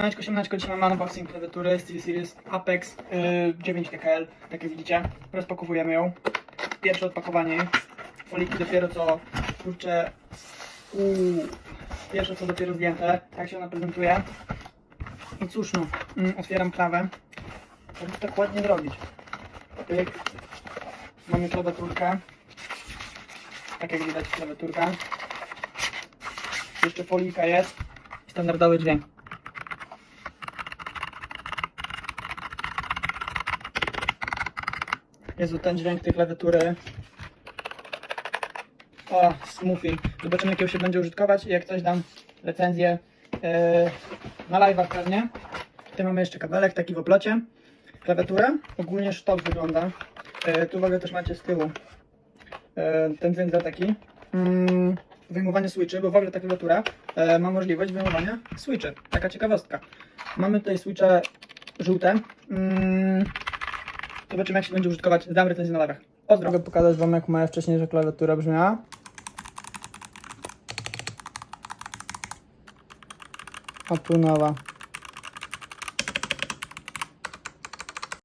Siemaneczko, siemaneczko, dzisiaj mam unboxing klawiatury SteelSeries Apex yy, 9 DKL, tak jak widzicie. Rozpakowujemy ją. Pierwsze odpakowanie. Foliki dopiero co, kurczę, pierwsze co dopiero zdjęte. Tak się ona prezentuje. I cóż no, mm, otwieram klawę. Żeby to tak ładnie zrobić. Pyk. Mamy klawiaturkę. Tak jak widać klawiaturka. Jeszcze folika jest. Standardowy dźwięk. Jezu, ten dźwięk tej klawiatury. O, smoothie. Zobaczymy, jakiego się będzie użytkować i jak coś dam recenzję yy, na live'ach pewnie. Tutaj mamy jeszcze kabelek taki w oplocie. Klawiatura. Ogólnie sztok wygląda. Yy, tu ogóle też macie z tyłu yy, ten cylinder taki. Mm, wyjmowanie switchy, bo w ogóle ta klawiatura yy, ma możliwość wyjmowania switchy. Taka ciekawostka. Mamy tutaj switche żółte. Mm, Zobaczymy jak się będzie użytkować. Zdam recenzję na live'ach. Pozdro. Mogę pokazać wam jak moja wcześniejsza klawiatura brzmiała. A tu nowa.